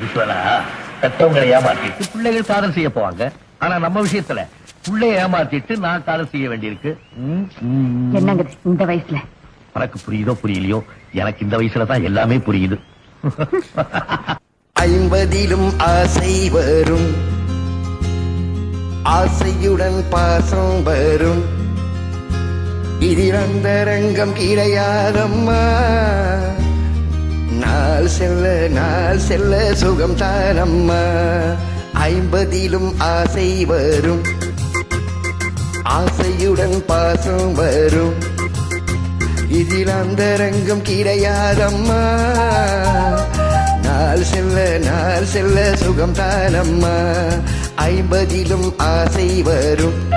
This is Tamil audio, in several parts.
ஈஸ்வரா பெற்றவங்களை ஏமாத்திட்டு பிள்ளைகள் காதல் செய்ய போவாங்க. ஆனா நம்ம விஷயத்துல பிள்ளைய ஏமாத்திட்டு நான் காதல் செய்ய வேண்டியிருக்கு. ம், ம். என்னங்க இந்த வயசுல? உனக்கு புரியுதோ புரியலையோ? எனக்கு இந்த வயசுல தான் எல்லாமே புரியுது. ஐம்பதிலும் ஆசை வரும். ஆசையுடன் பாசம் வரும். இதில் அந்த ரங்கம் கிடையாதம்மா. செல்ல நாள் செல்ல சுகம் தானம்மா. ஐம்பதிலும் ஆசை வரும். ஆசையுடன் பாசம் வரும். இதில் அந்த ரங்கம் கிடையாதம்மா. நாள் செல்ல நாள் செல்ல சுகம் தானம்மா. ஐம்பதிலும் ஆசை வரும்.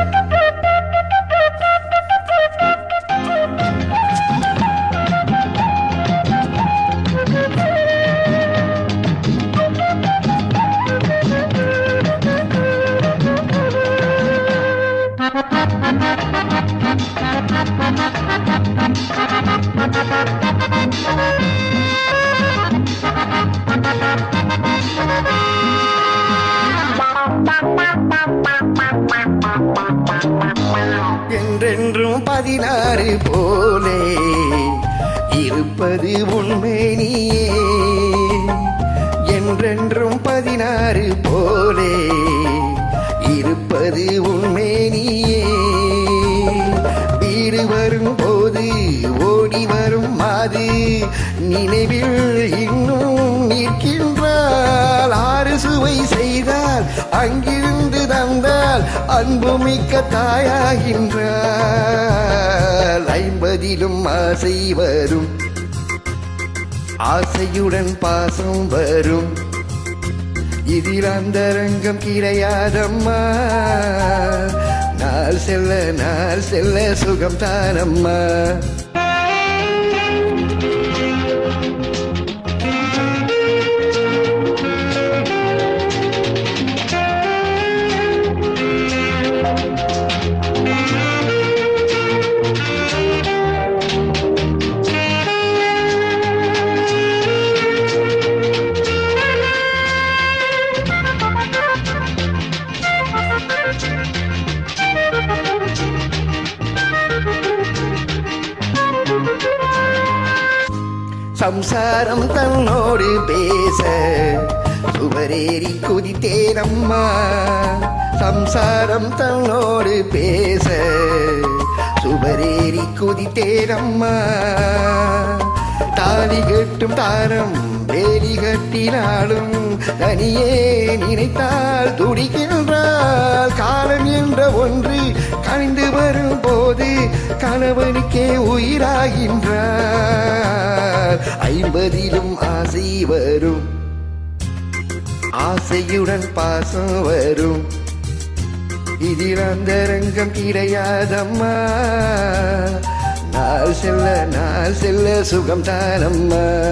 ஒன்றென்றும் பதினாறு போலே இருப்பது உண்மைனியே என்றென்றும் பதினாறு போலே இருப்பது உண்மைனியே வீடு வரும் போது ஓடி வரும் மாது நினைவில் இன்னும் நிற்கின்றால் ஆறு சுவை செய்தால் அங்கிருந்து தந்தால் அன்புமிக்க தாயாகின்றால் ஐம்பதிலும் ஆசை வரும். ஆசையுடன் பாசம் வரும். இதில் அந்த ரங்கம் கிடையாதம்மா. நாள் செல்ல நாள் செல்ல சுகம் தானம்மா சம்சாரம் தன்னோடு பேச. சுவரேறி குதித்தேனம்மா. சம்சாரம் தன்னோடு பேச. சுவரேறி குதித்தேனம்மா. தாலி கட்டும் தாரம் வேலி கட்டினாலும் தனியே நினைத்தால் துடிக்கின்றால் காலம் என்ற ஒன்று கணிந்து வரும் போது கணவனுக்கே உயிராகின்றார். ஐம்பதிலும் ஆசை வரும். ஆசையுடன் பாசம் வரும். இதில் அந்த ரங்கம் கிடையாதம்மா. நாள் செல்ல நாள் செல்ல சுகம் தானம்மா.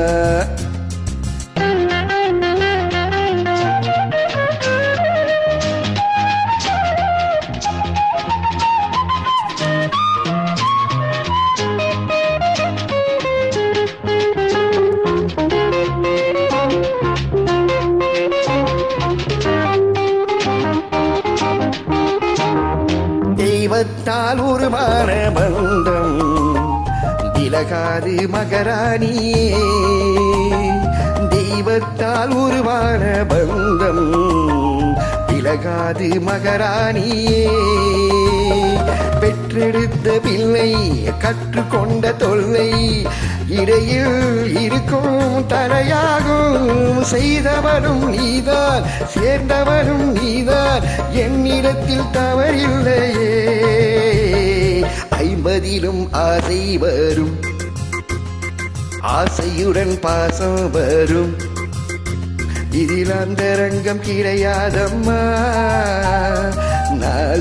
தெய்வத்தால் உருவான பந்தம். விலகாது மகராணியே தெய்வத்தால் உருவான பந்தம். விலகாது மகராணியே. பெற்றெடுத்த பிள்ளை கற்றுக்கொண்ட தொல்லை. இடையில் இருக்கும் தரையாகும் செய்தவனும் நீதான் சேர்ந்தவனும் நீதான். என்னிடத்தில் தவறில்லையே. ஐம்பதிலும் ஆசை வரும். ஆசையுடன் பாசம் வரும். இதில் அந்த ரங்கம் கிடையாதம்மா.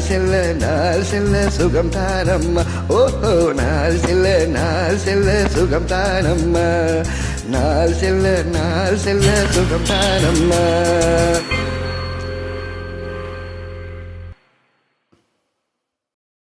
நாள் செல்ல நாள் செல்ல சுகம் தானம்மா. ஓஹோ நாள் செல்ல நாள் செல்ல சுகம் தானம்மா. நாள் செல்ல நாள் செல்ல சுகம் தானம்மா.